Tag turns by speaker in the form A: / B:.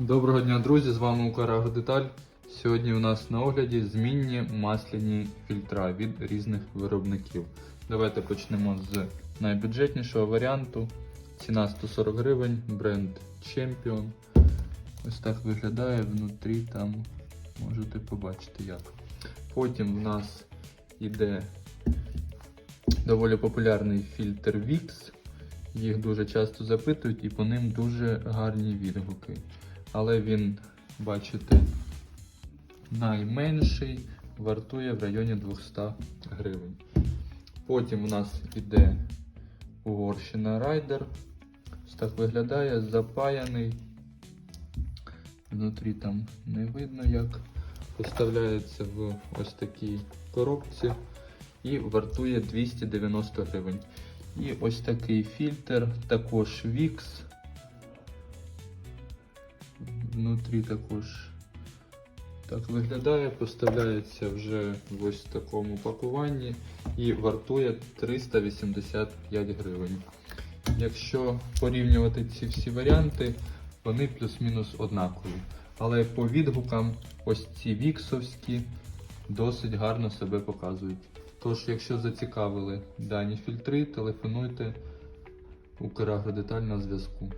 A: Доброго дня, друзі! З вами Украгродеталь. Сьогодні у нас на огляді змінні масляні фільтра від різних виробників. Давайте почнемо з найбюджетнішого варіанту. Ціна 140 гривень, бренд Champion. Ось так виглядає внутрі, там можете побачити як. Потім в нас іде доволі популярний фільтр VIX. Їх дуже часто запитують і по ним дуже гарні відгуки. Але він, бачите, найменший, вартує в районі 200 гривень. Потім у нас іде Угорщина Райдер. Ось так виглядає, запаяний. Внутрі там не видно як. Поставляється в ось такій коробці і вартує 290 гривень. І ось такий фільтр, також VIX. Внутрі також так виглядає, поставляється вже в ось такому пакуванні і вартує 385 гривень. Якщо порівнювати ці всі варіанти, вони плюс-мінус однакові. Але по відгукам ось ці віксовські досить гарно себе показують. Тож, якщо зацікавили дані фільтри, телефонуйте Украгродеталь на зв'язку.